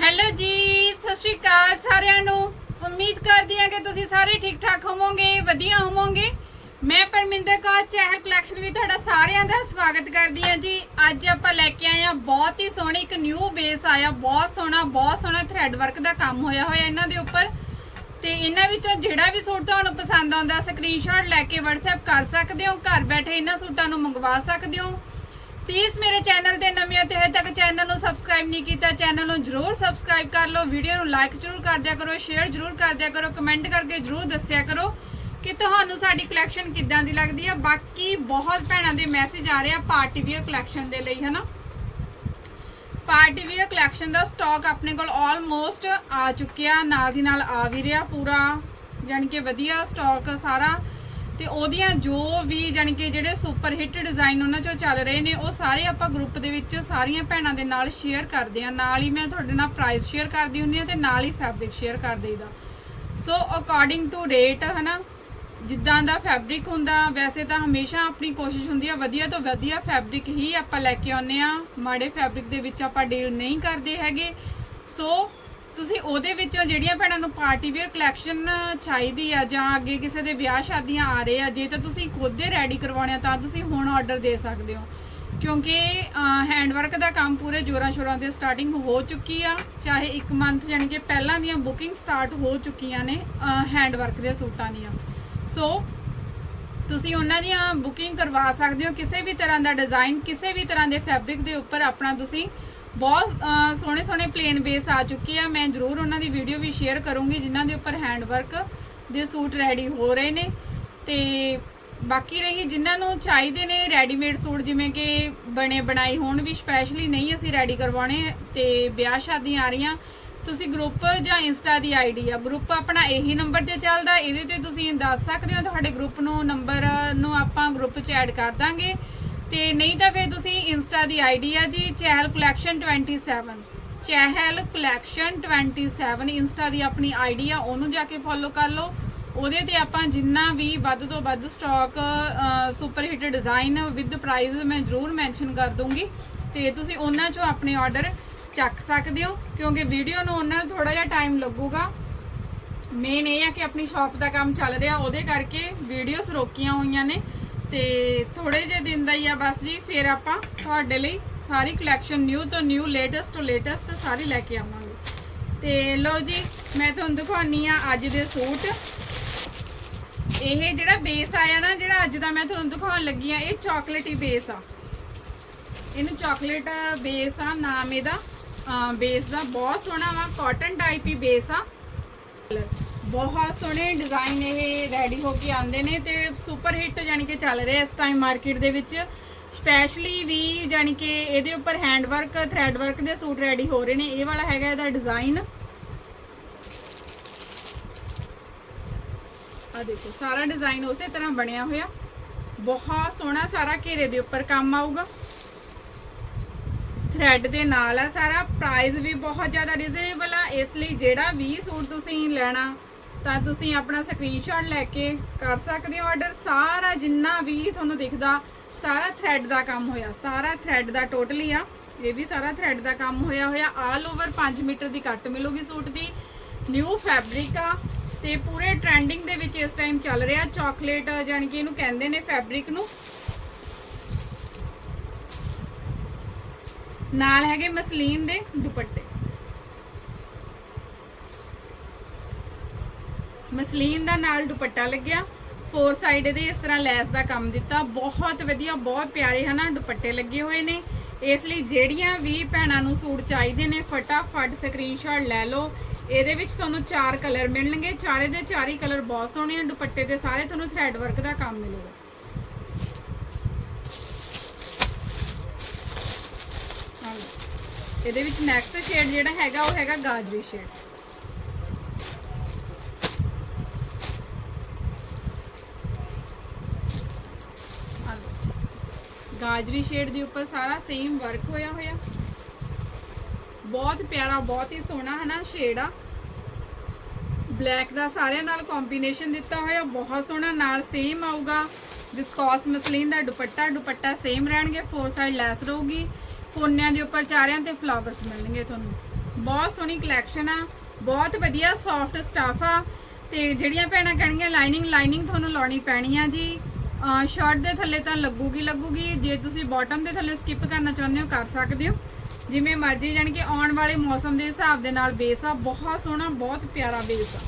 Hello ਜੀ, ਸਤਿ ਸ਼੍ਰੀ ਅਕਾਲ ਸਾਰਿਆਂ ਨੂੰ। ਉਮੀਦ ਕਰਦੀ ਹਾਂ ਕਿ ਤੁਸੀਂ ਸਾਰੇ ਠੀਕ ਠਾਕ ਹੋਵੋਗੇ, ਵਧੀਆ ਹੋਵੋਗੇ। ਮੈਂ ਪਰਮਿੰਦਰ ਕੌਰ, ਚਹਿਲ ਕਲੈਕਸ਼ਨ ਵੀ ਤੁਹਾਡਾ ਸਾਰਿਆਂ ਦਾ ਸਵਾਗਤ ਕਰਦੀ ਹਾਂ ਜੀ। ਅੱਜ ਆਪਾਂ ਲੈ ਕੇ ਆਏ ਹਾਂ ਬਹੁਤ ਹੀ ਸੋਹਣੀ ਇੱਕ ਨਿਊ ਬੇਸ ਆਇਆ। ਬਹੁਤ ਸੋਹਣਾ ਬਹੁਤ ਸੋਹਣਾ ਥ੍ਰੈਡ ਵਰਕ ਦਾ ਕੰਮ ਹੋਇਆ ਹੋਇਆ ਇਹਨਾਂ ਦੇ ਉੱਪਰ। ਤੇ ਇਹਨਾਂ ਵਿੱਚੋਂ ਜਿਹੜਾ ਵੀ ਸੂਟ ਤੁਹਾਨੂੰ ਪਸੰਦ ਆਉਂਦਾ ਸਕਰੀਨਸ਼ਾਟ ਲੈ ਕੇ WhatsApp ਕਰ ਸਕਦੇ ਹੋ। ਘਰ ਬੈਠੇ ਇਹਨਾਂ ਸੂਟਾਂ ਨੂੰ ਮੰਗਵਾ ਸਕਦੇ ਹੋ। ਪਲੀਜ਼ ਮੇਰੇ ਚੈਨਲ ਤੇ ਨਵੇਂ ਹੋ ਤੇ ਹਜੇ ਤੱਕ ਚੈਨਲ ਨੂੰ ਸਬਸਕ੍ਰਾਈਬ ਨਹੀਂ ਕੀਤਾ, ਚੈਨਲ ਨੂੰ ਜਰੂਰ ਸਬਸਕ੍ਰਾਈਬ ਕਰ ਲਓ, ਵੀਡੀਓ ਨੂੰ ਲਾਈਕ ਜਰੂਰ ਕਰ ਦਿਆ ਕਰੋ ਸ਼ੇਅਰ ਜਰੂਰ ਕਰ ਦਿਆ ਕਰੋ ਕਮੈਂਟ ਕਰਕੇ ਜਰੂਰ ਦੱਸਿਆ ਕਰੋ ਕਿ ਤੁਹਾਨੂੰ ਸਾਡੀ ਕਲੈਕਸ਼ਨ ਕਿੱਦਾਂ ਦੀ ਲੱਗਦੀ ਹੈ ਬਾਕੀ ਬਹੁਤ ਭੈਣਾਂ ਦੇ ਮੈਸੇਜ ਆ ਰਹੇ ਆ ਪਾਰਟੀ ਵੀਅਰ ਕਲੈਕਸ਼ਨ ਦੇ ਲਈ, ਹਨਾ? ਪਾਰਟੀ ਵੀਅਰ ਕਲੈਕਸ਼ਨ ਦਾ ਸਟਾਕ ਆਪਣੇ ਕੋਲ ਆਲਮੋਸਟ ਆ ਚੁੱਕਿਆ, ਨਾਲ ਦੀ ਨਾਲ ਆ ਵੀ ਰਿਹਾ ਪੂਰਾ ਯਾਨੀ ਕਿ ਵਧੀਆ ਸਟਾਕ ਸਾਰਾ। ਤੇ ਉਹਦੀਆਂ ਜੋ ਵੀ ਯਾਨੀ ਕਿ ਜਿਹੜੇ ਸੁਪਰ ਹਿੱਟ ਡਿਜ਼ਾਈਨ ਉਹਨਾਂ ਚੋਂ ਚੱਲ ਰਹੇ ਨੇ, ਉਹ ਸਾਰੇ ਆਪਾਂ ਗਰੁੱਪ ਦੇ ਵਿੱਚ ਸਾਰੀਆਂ ਭੈਣਾਂ ਦੇ ਨਾਲ ਸ਼ੇਅਰ ਕਰਦੇ ਆ ਨਾਲ ਹੀ ਮੈਂ ਤੁਹਾਡੇ ਨਾਲ ਪ੍ਰਾਈਸ ਸ਼ੇਅਰ ਕਰਦੀ ਹੁੰਦੀ ਆ ਤੇ ਨਾਲ ਹੀ ਫੈਬਰਿਕ ਸ਼ੇਅਰ ਕਰ ਦਈਦਾ। ਸੋ ਅਕੋਰਡਿੰਗ ਟੂ ਰੇਟ ਹਨਾ, ਜਿੱਦਾਂ ਦਾ ਫੈਬਰਿਕ ਹੁੰਦਾ, ਵੈਸੇ ਤਾਂ ਹਮੇਸ਼ਾ ਆਪਣੀ ਕੋਸ਼ਿਸ਼ ਹੁੰਦੀ ਆ, ਵਧੀਆ ਤੋਂ ਵਧੀਆ ਫੈਬਰਿਕ ਹੀ ਆਪਾਂ ਲੈ ਕੇ ਆਉਂਦੇ ਆ ਮਾੜੇ ਫੈਬਰਿਕ ਦੇ ਵਿੱਚ ਆਪਾਂ ਡੀਲ ਨਹੀਂ ਕਰਦੇ ਹੈਗੇ। ਸੋ ਤੁਸੀਂ ਉਹਦੇ ਵਿੱਚੋਂ ਜਿਹੜੀਆਂ ਭੈਣਾਂ ਨੂੰ ਪਾਰਟੀ ਵੇਅਰ ਕਲੈਕਸ਼ਨ ਚਾਹੀਦੀ ਆ ਜਾਂ ਅੱਗੇ ਕਿਸੇ ਦੇ ਵਿਆਹ ਸ਼ਾਦੀਆਂ ਆ ਰਹੇ ਆ, ਜੇ ਤਾਂ ਤੁਸੀਂ ਖੁਦ ਦੇ ਰੈਡੀ ਕਰਵਾਉਣੇ ਆ, ਤਾਂ ਤੁਸੀਂ ਹੁਣ ਆਰਡਰ ਦੇ ਸਕਦੇ ਹੋ। ਕਿਉਂਕਿ ਹੈਂਡਵਰਕ ਦਾ ਕੰਮ ਪੂਰੇ ਜੋਰਾਂ ਸ਼ੋਰਾਂ ਤੇ ਸਟਾਰਟਿੰਗ ਹੋ ਚੁੱਕੀ ਆ, ਚਾਹੇ ਇੱਕ ਮੰਥ ਯਾਨੀ ਕਿ ਪਹਿਲਾਂ ਦੀਆਂ ਬੁਕਿੰਗ ਸਟਾਰਟ ਹੋ ਚੁੱਕੀਆਂ ਨੇ ਹੈਂਡਵਰਕ ਦੇ ਸੂਟਾਂ ਦੀਆਂ। ਸੋ ਤੁਸੀਂ ਉਹਨਾਂ ਦੀਆਂ ਬੁਕਿੰਗ ਕਰਵਾ ਸਕਦੇ ਹੋ, ਕਿਸੇ ਵੀ ਤਰ੍ਹਾਂ ਦਾ ਡਿਜ਼ਾਈਨ ਕਿਸੇ ਵੀ ਤਰ੍ਹਾਂ ਦੇ ਫੈਬਰਿਕ ਦੇ ਉੱਪਰ ਆਪਣਾ ਤੁਸੀਂ ਬਹੁਤ ਸੋਹਣੇ ਸੋਹਣੇ ਪਲੇਨ ਬੇਸ ਆ ਚੁੱਕੇ ਆ। ਮੈਂ ਜ਼ਰੂਰ ਉਹਨਾਂ ਦੀ ਵੀਡੀਓ ਵੀ ਸ਼ੇਅਰ ਕਰੂੰਗੀ, ਜਿਨ੍ਹਾਂ ਦੇ ਉੱਪਰ ਹੈਂਡ ਵਰਕ ਦੇ ਸੂਟ ਰੈਡੀ ਹੋ ਰਹੇ ਨੇ। ਤੇ ਬਾਕੀ ਰਹੀ, ਜਿਨ੍ਹਾਂ ਨੂੰ ਚਾਹੀਦੇ ਨੇ ਰੈਡੀਮੇਡ ਸੂਟ, ਜਿਵੇਂ ਕਿ ਬਣੇ ਬਣਾਈ ਹੋਣ ਵੀ ਸਪੈਸ਼ਲੀ ਨਹੀਂ ਅਸੀਂ ਰੈਡੀ ਕਰਵਾਉਣੇ, ਤੇ ਵਿਆਹ ਸ਼ਾਦੀਆਂ ਆ ਰਹੀਆਂ। ਤੁਸੀਂ ਗਰੁੱਪ ਜਾਂ ਇੰਸਟਾ ਦੀ ਆਈਡੀ ਆ। ਗਰੁੱਪ ਆਪਣਾ ਇਹੀ ਨੰਬਰ ਤੇ ਚੱਲਦਾ, ਇਹਦੇ ਤੇ ਤੁਸੀਂ ਦੱਸ ਸਕਦੇ ਹੋ। ਤੁਹਾਡੇ ਗਰੁੱਪ ਨੂੰ ਨੰਬਰ ਨੂੰ ਆਪਾਂ ਗਰੁੱਪ 'ਚ ਐਡ ਕਰ ਦਾਂਗੇ। ਤੇ ਨਹੀਂ ਤਾਂ ਫਿਰ ਤੁਸੀਂ ਇੰਸਟਾ ਦੀ ਆਈਡੀ ਆ ਜੀ, Chahal collection 27 Chahal collection 27 insta ਦੀ ਆਪਣੀ ਆਈਡੀ ਆ, ਉਹਨੂੰ ਜਾ ਕੇ ਫੋਲੋ ਕਰ ਲਓ। ਉਹਦੇ ਤੇ ਆਪਾਂ ਜਿੰਨਾ ਵੀ ਵੱਧ ਤੋਂ ਵੱਧ stock super hit design with price ਮੈਂ ਜ਼ਰੂਰ ਮੈਂਸ਼ਨ ਕਰ ਦੂੰਗੀ। ਤੇ ਤੁਸੀਂ ਉਹਨਾਂ ਚੋਂ ਆਪਣੇ ਆਰਡਰ ਚੱਕ ਸਕਦੇ ਹੋ, ਕਿਉਂਕਿ ਵੀਡੀਓ ਨੂੰ ਉਹਨਾਂ ਨੂੰ ਥੋੜਾ ਜਿਹਾ ਟਾਈਮ ਲੱਗੂਗਾ। ਮੇਨ ਇਹ ਆ ਕਿ ਆਪਣੀ ਸ਼ਾਪ ਦਾ ਕੰਮ ਚੱਲ ਰਿਹਾ, ਉਹਦੇ ਕਰਕੇ ਵੀਡੀਓਜ਼ ਰੋਕੀਆਂ ਹੋਈਆਂ ਨੇ। ਤੇ ਥੋੜੇ ਜਿਹੇ ਦਿਨ ਦਾ ਹੀ ਆ ਬਸ ਜੀ, ਫਿਰ ਆਪਾਂ ਤੁਹਾਡੇ ਲਈ ਸਾਰੀ ਕਲੈਕਸ਼ਨ ਨਿਊ ਤੋਂ ਨਿਊ ਲੇਟੈਸਟ ਤੋਂ ਲੇਟੈਸਟ ਸਾਰੀ ਲੈ ਕੇ ਆਵਾਂਗੇ। ਤੇ ਲਓ ਜੀ, ਮੈਂ ਤੁਹਾਨੂੰ ਦਿਖਾਉਣੀ ਆ ਅੱਜ ਦੇ ਸੂਟ। ਇਹ ਜਿਹੜਾ ਬੇਸ ਆਇਆ ਨਾ, ਜਿਹੜਾ ਅੱਜ ਦਾ ਮੈਂ ਤੁਹਾਨੂੰ ਦਿਖਾਉਣ ਲੱਗੀ ਆ, ਇਹ ਚਾਕਲੇਟੀ ਬੇਸ ਆ। ਇਹਨੂੰ ਚਾਕਲੇਟ ਬੇਸ ਆ, ਨਾਮ ਇਹਦਾ ਬੇਸ ਦਾ ਬਹੁਤ ਸੋਹਣਾ ਵਾ ਕਾਟਨ ਟਾਈਪ ਹੀ ਬੇਸ ਆ। ਬਹੁਤ ਸੋਹਣੇ ਡਿਜ਼ਾਈਨ ਇਹ ਰੈਡੀ ਹੋ ਕੇ ਆਉਂਦੇ ਨੇ ਤੇ ਸੁਪਰ ਹਿੱਟ ਜਾਨੀ ਕਿ ਚੱਲ ਰਿਹਾ ਇਸ ਟਾਈਮ ਮਾਰਕੀਟ ਦੇ ਵਿੱਚ। ਸਪੈਸ਼ਲੀ ਵੀ ਜਾਨੀ ਕਿ ਇਹਦੇ ਉੱਪਰ ਹੈਂਡ ਵਰਕ ਥ੍ਰੈਡ ਵਰਕ ਦੇ ਸੂਟ ਰੈਡੀ ਹੋ ਰਹੇ ਨੇ। ਇਹ ਵਾਲਾ ਹੈਗਾ ਇਹਦਾ ਡਿਜ਼ਾਈਨ ਆ ਦੇਖੋ, ਸਾਰਾ ਡਿਜ਼ਾਈਨ ਉਸੇ ਤਰ੍ਹਾਂ ਬਣਿਆ ਹੋਇਆ। ਬਹੁਤ ਸੋਹਣਾ ਸਾਰਾ ਘੇਰੇ ਦੇ ਉੱਪਰ ਕੰਮ ਆਊਗਾ। ਥ੍ਰੈਡ ਦੇ ਨਾਲ ਆ ਸਾਰਾ। ਪ੍ਰਾਈਸ ਵੀ ਬਹੁਤ ਜ਼ਿਆਦਾ ਰੀਜ਼ਨੇਬਲ ਆ। ਇਸ ਲਈ ਜਿਹੜਾ ਵੀ ਸੂਟ ਤੁਸੀਂ ਲੈਣਾ ਤਾਂ ਤੁਸੀਂ ਆਪਣਾ ਸਕਰੀਨਸ਼ਾਟ ਲੈ ਕੇ ਕਰ ਸਕਦੇ ਹੋ ਆਰਡਰ ਸਾਰਾ ਜਿੰਨਾ ਵੀ ਤੁਹਾਨੂੰ ਦਿਖਦਾ, ਸਾਰਾ ਥ੍ਰੈਡ ਦਾ ਕੰਮ ਹੋਇਆ। ਸਾਰਾ ਥ੍ਰੈਡ ਦਾ ਟੋਟਲੀ ਆ। ਇਹ ਵੀ ਸਾਰਾ ਥ੍ਰੈਡ ਦਾ ਕੰਮ ਹੋਇਆ ਹੋਇਆ। ਆਲ ਓਵਰ 5 ਮੀਟਰ ਦੀ ਕੱਟ ਮਿਲੂਗੀ ਸੂਟ ਦੀ। ਨਿਊ ਫੈਬਰਿਕ ਆ। ਤੇ ਪੂਰੇ ਟ੍ਰੈਂਡਿੰਗ ਦੇ ਵਿੱਚ ਇਸ ਟਾਈਮ ਚੱਲ ਰਿਹਾ ਚਾਕਲੇਟ ਜਾਨੀ ਕਿ ਇਹਨੂੰ ਕਹਿੰਦੇ ਨੇ ਫੈਬਰਿਕ ਨੂੰ। ਨਾਲ ਹੈਗੇ ਮਸਲੀਨ ਦੇ ਦੁਪੱਟੇ। ਮਸਲੀਨ ਦਾ ਨਾਲ ਦੁਪੱਟਾ ਲੱਗਿਆ। ਫੋਰ ਸਾਈਡ ਦੇ ਇਸ ਤਰ੍ਹਾਂ ਲੈਸ ਦਾ ਕੰਮ ਦਿੱਤਾ। ਬਹੁਤ ਵਧੀਆ, ਬਹੁਤ ਪਿਆਰੇ ਹਨਾ ਦੁਪੱਟੇ ਲੱਗੇ ਹੋਏ ਨੇ। ਇਸ ਲਈ ਜਿਹੜੀਆਂ ਵੀ ਭੈਣਾਂ ਨੂੰ ਸੂਟ ਚਾਹੀਦੇ ਨੇ, ਫਟਾਫਟ ਸਕਰੀਨਸ਼ਾਟ ਲੈ ਲਓ। ਇਹਦੇ ਵਿੱਚ ਤੁਹਾਨੂੰ ਚਾਰ ਕਲਰ ਮਿਲਣਗੇ। ਚਾਰੇ ਦੇ ਚਾਰੀ ਕਲਰ ਬਹੁਤ ਸੋਹਣੇ ਆ। ਦੁਪੱਟੇ ਤੇ ਸਾਰੇ ਤੁਹਾਨੂੰ ਥ੍ਰੈਡ ਵਰਕ ਦਾ ਕੰਮ ਮਿਲੇਗਾ। ਇਹਦੇ ਵਿੱਚ ਨੈਕਸਟ ਸ਼ੇਡ ਜਿਹੜਾ ਹੈਗਾ, ਉਹ ਹੈਗਾ ਗਾਜਰੀ ਸ਼ੇਡ ਆ ਲਓ। ਗਾਜਰੀ ਸ਼ੇਡ ਦੇ ਉੱਪਰ ਸਾਰਾ ਸੇਮ ਵਰਕ ਹੋਇਆ ਹੋਇਆ। ਬਹੁਤ ਪਿਆਰਾ, ਬਹੁਤ ਹੀ ਸੋਹਣਾ ਹਨਾ ਸ਼ੇਡ ਆ। ਬਲੈਕ ਦਾ ਸਾਰਿਆਂ ਨਾਲ ਕੰਬੀਨੇਸ਼ਨ ਦਿੱਤਾ ਹੋਇਆ, ਬਹੁਤ ਸੋਹਣਾ, ਨਾਲ ਸੇਮ ਆਊਗਾ। ਵਿਸਕੋਸ ਮਸਲੀਨ ਦਾ ਦੁਪੱਟਾ ਦੁਪੱਟਾ ਸੇਮ ਰਹਿਣਗੇ ਫੋਰ ਸਾਈਡ ਲੈਸ ਰਹੂਗੀ। ਕੋਨਿਆਂ ਦੇ ਉੱਪਰ ਚਾਰਿਆਂ ਤੇ ਫਲਾਵਰਸ ਮਿਲਣਗੇ ਤੁਹਾਨੂੰ। ਬਹੁਤ ਸੋਹਣੀ ਕਲੈਕਸ਼ਨ ਆ, ਬਹੁਤ ਵਧੀਆ ਸੌਫਟ ਸਟਾਫ ਆ। ਤੇ ਜਿਹੜੀਆਂ ਭੈਣਾਂ ਕਹਿਣਗੀਆਂ ਲਾਈਨਿੰਗ ਲਾਈਨਿੰਗ ਤੁਹਾਨੂੰ ਲਾਉਣੀ ਪੈਣੀ ਆ ਜੀ। ਸ਼ਰਟ ਦੇ ਥੱਲੇ ਤਾਂ ਲੱਗੂਗੀ ਲੱਗੂਗੀ। ਜੇ ਤੁਸੀਂ ਬਾਟਮ ਦੇ ਥੱਲੇ ਸਕਿਪ ਕਰਨਾ ਚਾਹੁੰਦੇ ਹੋ, ਕਰ ਸਕਦੇ ਹੋ। ਜਿਵੇਂ ਮਰਜ਼ੀ, ਜਾਣੀ ਕਿ ਆਉਣ ਵਾਲੇ ਮੌਸਮ ਦੇ ਹਿਸਾਬ ਦੇ ਨਾਲ ਬੇਸ ਆ। ਬਹੁਤ ਸੋਹਣਾ, ਬਹੁਤ ਪਿਆਰਾ ਬੇਸ ਆ।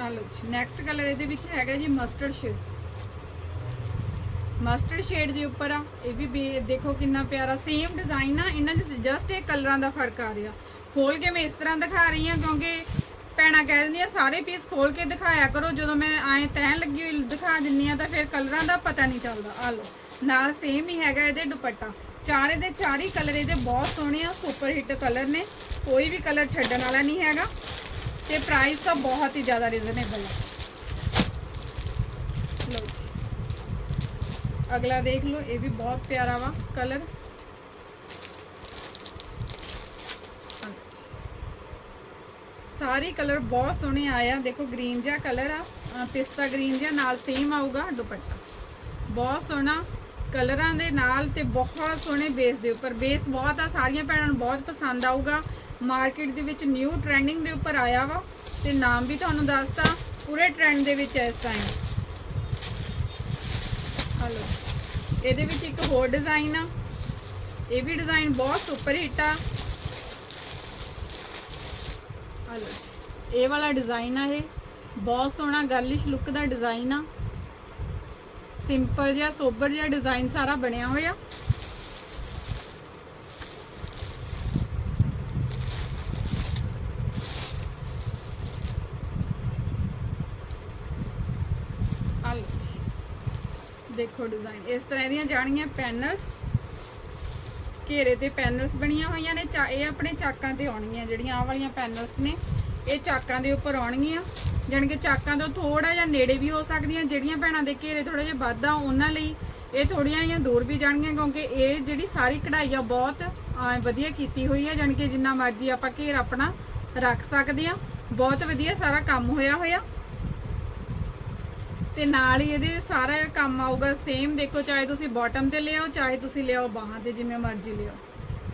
ਆ ਲਓ ਜੀ ਨੈਕਸਟ ਕਲਰ ਇਹਦੇ ਵਿੱਚ ਹੈਗਾ ਜੀ ਮਸਟਰਡ ਸ਼ੇਡ ਮਸਟਰਡ ਸ਼ੇਡ ਦੇ ਉੱਪਰ ਆ, ਇਹ ਵੀ ਬੇ- ਦੇਖੋ ਕਿੰਨਾ ਪਿਆਰਾ ਸੇਮ ਡਿਜ਼ਾਈਨ ਆ ਇਹਨਾਂ 'ਚ ਜਸਟ ਇਹ ਕਲਰਾਂ ਦਾ ਫ਼ਰਕ ਆ ਰਿਹਾ। ਖੋਲ ਕੇ ਮੈਂ ਇਸ ਤਰ੍ਹਾਂ ਦਿਖਾ ਰਹੀ ਹਾਂ, ਕਿਉਂਕਿ ਭੈਣਾਂ ਕਹਿ ਦਿੰਦੀ ਦਿੰਦੀਆਂ, ਸਾਰੇ ਪੀਸ ਖੋਲ ਕੇ ਦਿਖਾਇਆ ਕਰੋ, ਜਦੋਂ ਮੈਂ ਐ ਤੈਨ ਲੱਗੀ ਹੋਈ ਦਿਖਾ ਦਿੰਨੀ ਆ ਤਾਂ ਫਿਰ ਕਲਰਾਂ ਦਾ ਪਤਾ ਨਹੀਂ ਚੱਲਦਾ। ਆ ਲਓ, ਨਾਲ ਸੇਮ ਹੀ ਹੈਗਾ ਇਹਦੇ ਦੁਪੱਟਾ। ਚਾਰੇ ਦੇ ਚਾਰ ਹੀ ਕਲਰ ਇਹਦੇ ਬਹੁਤ ਸੋਹਣੇ ਆ ਸੁਪਰ ਹਿੱਟ ਕਲਰ ਨੇ। ਕੋਈ ਵੀ ਕਲਰ ਛੱਡਣ ਵਾਲਾ ਨਹੀਂ ਹੈਗਾ। ਤੇ ਪ੍ਰਾਈਸ ਤਾਂ ਬਹੁਤ ਹੀ ਜ਼ਿਆਦਾ ਰੀਜ਼ਨੇਬਲ ਹੈ ਲਓ ਜੀ ਅਗਲਾ ਦੇਖ ਲਓ, ਇਹ ਵੀ ਬਹੁਤ ਪਿਆਰਾ ਵਾ ਕਲਰ ਸਾਰੇ ਕਲਰ ਬਹੁਤ ਸੋਹਣੇ ਆਏ ਆ। ਦੇਖੋ ਗ੍ਰੀਨ ਜਿਹਾ ਕਲਰ ਆ ਪਿਸਤਾ ਗ੍ਰੀਨ ਜਿਹਾ, ਨਾਲ ਸੇਮ ਆਊਗਾ ਦੁਪੱਟਾ। ਬਹੁਤ ਸੋਹਣਾ ਕਲਰਾਂ ਦੇ ਨਾਲ ਤੇ ਬਹੁਤ ਸੋਹਣੇ ਬੇਸ ਦੇ ਉੱਪਰ। ਬੇਸ ਬਹੁਤ ਆ, ਸਾਰੀਆਂ ਭੈਣਾਂ ਨੂੰ ਬਹੁਤ ਪਸੰਦ ਆਊਗਾ। ਮਾਰਕੀਟ ਦੇ ਵਿੱਚ ਨਿਊ ਟ੍ਰੈਂਡਿੰਗ ਦੇ ਉੱਪਰ ਆਇਆ ਵਾ। ਤੇ ਨਾਮ ਵੀ ਤੁਹਾਨੂੰ ਦੱਸਤਾ, ਪੂਰੇ ਟ੍ਰੈਂਡ ਦੇ ਵਿੱਚ ਹੈ ਇਸ ਟਾਈਮ ਹਲੋ ਇਹਦੇ ਵਿੱਚ ਇੱਕ ਹੋਰ ਡਿਜ਼ਾਈਨ ਆ। ਇਹ ਵੀ ਡਿਜ਼ਾਈਨ ਬਹੁਤ ਸੁਪਰ ਹਿੱਟ ਆ। ਹਲੋ ਇਹ ਵਾਲਾ ਡਿਜ਼ਾਈਨ ਆ ਇਹ। ਬਹੁਤ ਸੋਹਣਾ ਗਰਲਿਸ਼ ਲੁੱਕ ਦਾ ਡਿਜ਼ਾਈਨ ਆ। ਸਿੰਪਲ ਜਿਹਾ, ਸੋਬਰ ਜਿਹਾ ਡਿਜ਼ਾਈਨ ਸਾਰਾ ਬਣਿਆ ਹੋਇਆ ਆ ਲਓ ਜੀ। ਦੇਖੋ ਡਿਜ਼ਾਈਨ ਇਸ ਤਰ੍ਹਾਂ ਇਹਦੀਆਂ ਜਾਣੀਆਂ ਪੈਨਲਸ ਘੇਰੇ ਤੇ ਪੈਨਲਸ ਬਣੀਆਂ ਹੋਈਆਂ ਨੇ। ਚਾ- ਇਹ ਆਪਣੇ ਚਾਕਾਂ ਤੇ ਆਉਣਗੀਆਂ ਜਿਹੜੀਆਂ, ਆਹ ਵਾਲੀਆਂ ਪੈਨਲਸ ਨੇ। ਇਹ ਚਾਕਾਂ ਦੇ ਉੱਪਰ ਆਉਣਗੀਆਂ। ਜਾਣੀ ਕਿ ਚਾਕਾਂ ਤੋਂ ਥੋੜਾ ਜਿਹਾ ਨੇੜੇ ਵੀ ਹੋ ਸਕਦੀਆਂ ਜਿਹੜੀਆਂ ਭੈਣਾਂ ਦੇ ਘੇਰੇ ਥੋੜਾ ਜਿਹਾ ਵੱਧ ਆ ਉਹਨਾਂ ਲਈ ਇਹ ਥੋੜੀਆਂ ਜਿਹੀਆਂ ਦੂਰ ਵੀ ਜਾਣਗੀਆਂ ਕਿਉਂਕਿ ਇਹ ਜਿਹੜੀ ਸਾਰੀ ਕਢਾਈ ਆ ਬਹੁਤ ਵਧੀਆ ਕੀਤੀ ਹੋਈ ਹੈ ਜਾਣੀ ਕਿ ਜਿੰਨਾ ਮਰਜ਼ੀ ਆਪਾਂ ਘੇਰ ਆਪਣਾ ਰੱਖ ਸਕਦੇ ਆ। ਬਹੁਤ ਵਧੀਆ ਸਾਰਾ ਕੰਮ ਹੋਇਆ ਹੋਇਆ। ਤੇ ਨਾਲ ਹੀ ਇਹਦੇ ਸਾਰਾ ਕੰਮ ਆਊਗਾ ਸੇਮ ਦੇਖੋ ਚਾਹੇ ਤੁਸੀਂ ਬਾਟਮ ਤੇ ਲਿਆਓ, ਚਾਹੇ ਤੁਸੀਂ ਲਿਆਓ ਬਾਹਾਂ ਤੇ, ਜਿਵੇਂ ਮਰਜ਼ੀ ਲਿਆਓ।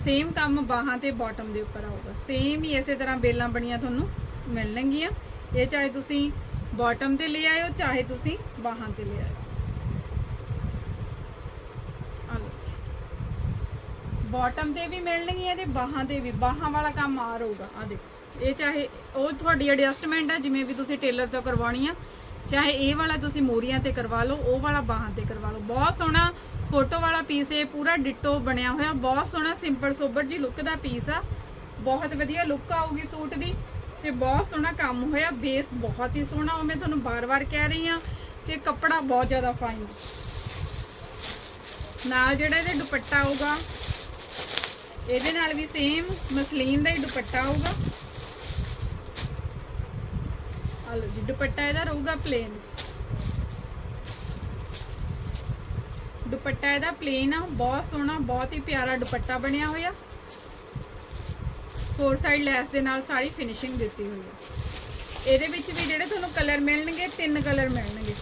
ਸੇਮ ਕੰਮ ਬਾਹਾਂ ਤੇ ਬਾਟਮ ਦੇ ਉੱਪਰ ਆਊਗਾ। ਸੇਮ ਹੀ ਇਸੇ ਤਰ੍ਹਾਂ ਬੇਲਾਂ ਬਣੀਆਂ ਤੁਹਾਨੂੰ ਮਿਲਣਗੀਆਂ। ਇਹ ਚਾਹੇ ਤੁਸੀਂ ਬਾਟਮ ਤੇ ਲੈ ਆਇਓ, ਚਾਹੇ ਤੁਸੀਂ ਬਾਹਾਂ ਤੇ ਲੈ ਆਇਓ। ਆ ਬਾਟਮ ਤੇ ਵੀ ਮਿਲਣਗੀਆਂ ਤੇ ਬਾਹਾਂ ਤੇ ਵੀ। ਬਾਹਾਂ ਵਾਲਾ ਕੰਮ ਆ ਰਹੂਗਾ। ਆ ਦੇਖੋ। ਇਹ ਚਾਹੇ ਉਹ ਤੁਹਾਡੀ ਐਡਜਸਟਮੈਂਟ ਆ, ਜਿਵੇਂ ਵੀ ਤੁਸੀਂ ਟੇਲਰ ਤੋਂ ਕਰਵਾਉਣੀ ਆ। ਚਾਹੇ ਇਹ ਵਾਲਾ ਤੁਸੀਂ ਮੋਰੀਆਂ ਤੇ ਕਰਵਾ ਲਓ, ਉਹ ਵਾਲਾ ਬਾਹਾਂ ਤੇ ਕਰਵਾ ਲਓ। ਬਹੁਤ ਸੋਹਣਾ ਫੋਟੋ ਵਾਲਾ ਪੀਸ ਇਹ ਪੂਰਾ ਡਿਟੋ ਬਣਿਆ ਹੋਇਆ। ਬਹੁਤ ਸੋਹਣਾ ਸਿੰਪਲ ਸੋਬਰ ਜੀ ਲੁੱਕ ਦਾ ਪੀਸ ਆ। ਬਹੁਤ ਵਧੀਆ ਲੁੱਕ ਆਊਗੀ ਸੂਟ ਦੀ ਤੇ ਬਹੁਤ ਸੋਹਣਾ ਕੰਮ ਹੋਇਆ। ਬੇਸ ਬਹੁਤ ਹੀ ਸੋਹਣਾ ਉਹ ਮੈਂ ਤੁਹਾਨੂੰ ਬਾਰ-ਬਾਰ ਕਹਿ ਰਹੀ ਆ ਕਿ ਕੱਪੜਾ ਬਹੁਤ ਜ਼ਿਆਦਾ ਫਾਈਨ ਨਾਲ ਜਿਹੜਾ ਇਹਦੇ ਦੁਪੱਟਾ ਆਊਗਾ, ਇਹਦੇ ਨਾਲ ਵੀ ਸੇਮ ਮਸਲੀਨ ਦਾ ਹੀ ਦੁਪੱਟਾ ਆਊਗਾ। ਆ ਲਓ ਜੀ ਦੁਪੱਟਾ ਇਹਦਾ ਰਹੂਗਾ ਪਲੇਨ ਦੁਪੱਟਾ ਇਹਦਾ ਪਲੇਨ ਆ, ਬਹੁਤ ਸੋਹਣਾ, ਬਹੁਤ ਹੀ ਪਿਆਰਾ ਦੁਪੱਟਾ ਬਣਿਆ ਹੋਇਆ। ਫੋਰ ਸਾਈਡ ਲੈਸ ਦੇ ਨਾਲ ਸਾਰੀ ਫਿਨਿਸ਼ਿੰਗ ਦਿੱਤੀ ਹੋਈ ਹੈ ਇਹਦੇ ਵਿੱਚ ਵੀ ਜਿਹੜੇ ਤੁਹਾਨੂੰ ਕਲਰ ਮਿਲਣਗੇ, ਤਿੰਨ ਕਲਰ ਮਿਲਣਗੇ।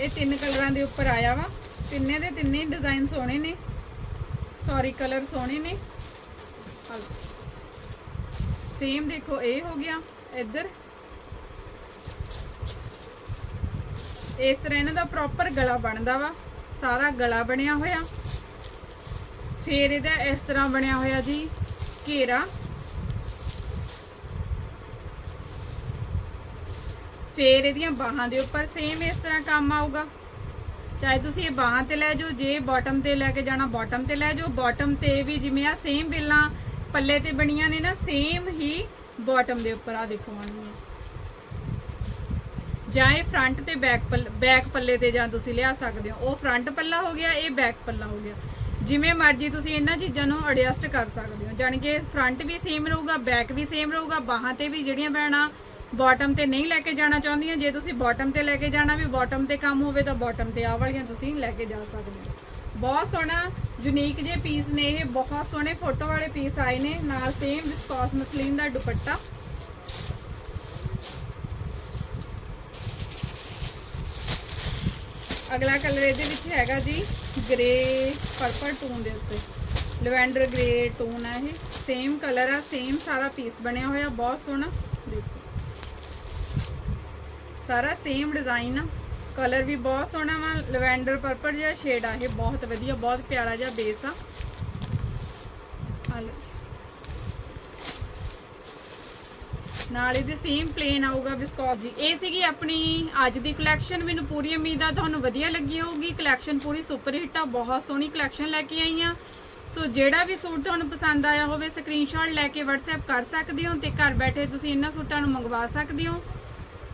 ਇਹ ਤਿੰਨ ਕਲਰਾਂ ਦੇ ਉੱਪਰ ਆਇਆ ਵਾ। ਤਿੰਨੇ ਦੇ ਤਿੰਨੇ ਡਿਜ਼ਾਈਨ ਸੋਹਣੇ ਨੇ। ਸੌਰੀ ਕਲਰ ਸੋਹਣੇ ਨੇ। ਸੇਮ ਦੇਖੋ, ਇਹ ਹੋ ਗਿਆ। ਇੱਧਰ ਇਸ ਤਰ੍ਹਾਂ ਇਹਨਾਂ ਦਾ ਪ੍ਰੋਪਰ ਗਲਾ ਬਣਦਾ ਵਾ, ਸਾਰਾ ਗਲਾ ਬਣਿਆ ਹੋਇਆ। ਫੇਰ ਇਹਦਾ ਇਸ ਤਰ੍ਹਾਂ ਬਣਿਆ ਹੋਇਆ ਜੀ, ਘੇਰਾ। ਫੇਰ ਇਹਦੀਆਂ ਬਾਹਾਂ ਦੇ ਉੱਪਰ ਸੇਮ ਇਸ ਤਰ੍ਹਾਂ ਕੰਮ ਆਊਗਾ। ਚਾਹੇ ਤੁਸੀਂ ਇਹ ਬਾਹਾਂ ਤੇ ਲੈ ਜਾਓ, ਜੇ ਬਾਟਮ ਤੇ ਲੈ ਕੇ ਜਾਣਾ ਬਾਟਮ ਤੇ ਲੈ ਜਾਓ ਬਾਟਮ ਤੇ ਵੀ ਜਿਵੇਂ ਆ ਸੇਮ ਬਿੱਲਾਂ ਪੱਲੇ ਤੇ ਬਣੀਆਂ ਨੇ ਨਾ ਸੇਮ ਹੀ ਬਾਟਮ ਦੇ ਉੱਪਰ ਆ ਦੇਖੋ ਆਉਣਗੀਆਂ ਜਾਂ ਇਹ ਫਰੰਟ ਤੇ ਬੈਕ ਬੈਕ ਪੱਲੇ ਤੇ ਜਾਂ ਤੁਸੀਂ ਲਿਆ ਸਕਦੇ ਹੋ। ਉਹ ਫਰੰਟ ਪੱਲਾ ਹੋ ਗਿਆ, ਇਹ ਬੈਕ ਪੱਲਾ ਹੋ ਗਿਆ। ਜਿਵੇਂ ਮਰਜ਼ੀ ਤੁਸੀਂ ਇਹਨਾਂ ਚੀਜ਼ਾਂ ਨੂੰ ਐਡਜਸਟ ਕਰ ਸਕਦੇ ਹੋ। ਜਾਣੀ ਕਿ ਫਰੰਟ ਵੀ ਸੇਮ ਰਹੂਗਾ ਬੈਕ ਵੀ ਸੇਮ ਰਹੂਗਾ, ਬਾਹਾਂ ਤੇ ਵੀ ਜਿਹੜੀਆਂ ਭੈਣਾਂ ਬਾਟਮ ਤੇ ਨਹੀਂ ਲੈ ਕੇ ਜਾਣਾ ਚਾਹੁੰਦੀਆਂ। ਜੇ ਤੁਸੀਂ ਬਾਟਮ ਤੇ ਲੈ ਕੇ ਜਾਣਾ ਵੀ ਬਾਟਮ ਤੇ ਕੰਮ ਹੋਵੇ ਤਾਂ ਬਾਟਮ ਤੇ ਆ ਵਾਲੀਆਂ ਤੁਸੀਂ ਲੈ ਕੇ ਜਾ ਸਕਦੇ ਹੋ। ਬਹੁਤ ਸੋਹਣਾ ਯੂਨੀਕ ਜੇ ਪੀਸ ਨੇ ਇਹ। ਬਹੁਤ ਸੋਹਣੇ ਫੋਟੋ ਵਾਲੇ ਪੀਸ ਆਏ ਨੇ। ਨਾਲ ਸੇਮ ਵਿਸਕੋਸ ਮਸਲੀਨ ਦਾ ਦੁਪੱਟਾ। ਅਗਲਾ ਕਲਰ ਇਹਦੇ ਵਿੱਚ ਹੈਗਾ ਜੀ ਗ੍ਰੇ ਪਰਪਲ ਟੋਨ ਦੇ ਉੱਤੇ। ਲਵੈਂਡਰ ਗ੍ਰੇ ਟੋਨ ਆ ਇਹ। ਸੇਮ ਕਲਰ ਆ ਸੇਮ ਸਾਰਾ ਪੀਸ ਬਣਿਆ ਹੋਇਆ, ਬਹੁਤ ਸੋਹਣਾ। ਦੇਖੋ। ਸਾਰਾ ਸੇਮ ਡਿਜ਼ਾਈਨ ਆ। ਕਲਰ ਵੀ ਬਹੁਤ ਸੋਹਣਾ ਵਾ, ਲਵੈਂਡਰ ਪਰਪਲ ਜਿਹਾ ਸ਼ੇਡ ਆ ਇਹ, ਬਹੁਤ ਵਧੀਆ, ਬਹੁਤ ਪਿਆਰਾ ਜਿਹਾ ਬੇਸ ਆ। ਆ ਲਓ ਜੀ। ਨਾਲ ਇਹਦੇ ਸੇਮ ਪਲੇਨ ਆਊਗਾ ਬਿਸਕੌਟ ਜੀ। ਇਹ ਸੀਗੀ ਆਪਣੀ ਅੱਜ ਦੀ ਕਲੈਕਸ਼ਨ ਮੈਨੂੰ ਪੂਰੀ ਉਮੀਦ ਆ ਤੁਹਾਨੂੰ ਵਧੀਆ ਲੱਗੀ ਹੋਊਗੀ। ਕਲੈਕਸ਼ਨ ਪੂਰੀ ਸੁਪਰ ਹਿੱਟ ਆ, ਬਹੁਤ ਸੋਹਣੀ ਕਲੈਕਸ਼ਨ ਲੈ ਕੇ ਆਈ ਆ। ਸੋ ਜਿਹੜਾ ਵੀ ਸੂਟ ਤੁਹਾਨੂੰ ਪਸੰਦ ਆਇਆ ਹੋਵੇ ਸਕਰੀਨਸ਼ਾਟ ਲੈ ਕੇ WhatsApp ਕਰ ਸਕਦੇ ਹੋ ਤੇ ਘਰ ਬੈਠੇ ਤੁਸੀਂ ਇਹਨਾਂ ਸੂਟਾਂ ਨੂੰ ਮੰਗਵਾ ਸਕਦੇ ਹੋ।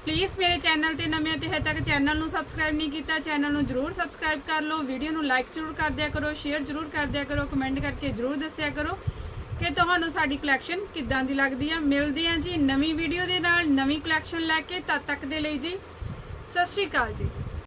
ਪਲੀਜ਼ ਮੇਰੇ ਚੈਨਲ ਤੇ ਨਵੇਂ ਅਤੇ ਹਜੇ ਤੱਕ ਚੈਨਲ ਨੂੰ ਸਬਸਕ੍ਰਾਈਬ ਨਹੀਂ ਕੀਤਾ ਚੈਨਲ ਨੂੰ ਜਰੂਰ ਸਬਸਕ੍ਰਾਈਬ ਕਰ ਲਓ। ਵੀਡੀਓ ਨੂੰ ਲਾਈਕ ਜਰੂਰ ਕਰ ਦਿਆ ਕਰੋ ਸ਼ੇਅਰ ਜਰੂਰ ਕਰ ਦਿਆ ਕਰੋ ਕਮੈਂਟ ਕਰਕੇ ਜਰੂਰ ਦੱਸਿਆ ਕਰੋ। ਕਿ ਤੁਹਾਨੂੰ ਸਾਡੀ ਕਲੈਕਸ਼ਨ ਕਿੱਦਾਂ ਦੀ ਲੱਗਦੀ ਆ? ਮਿਲਦੇ ਆ ਜੀ ਨਵੀਂ ਵੀਡੀਓ ਦੇ ਨਾਲ, ਨਵੀਂ ਕਲੈਕਸ਼ਨ ਲੈ ਕੇ ਤਦ ਤੱਕ ਦੇ ਲਈ ਜੀ। ਸਤਿ ਸ਼੍ਰੀ ਅਕਾਲ ਜੀ।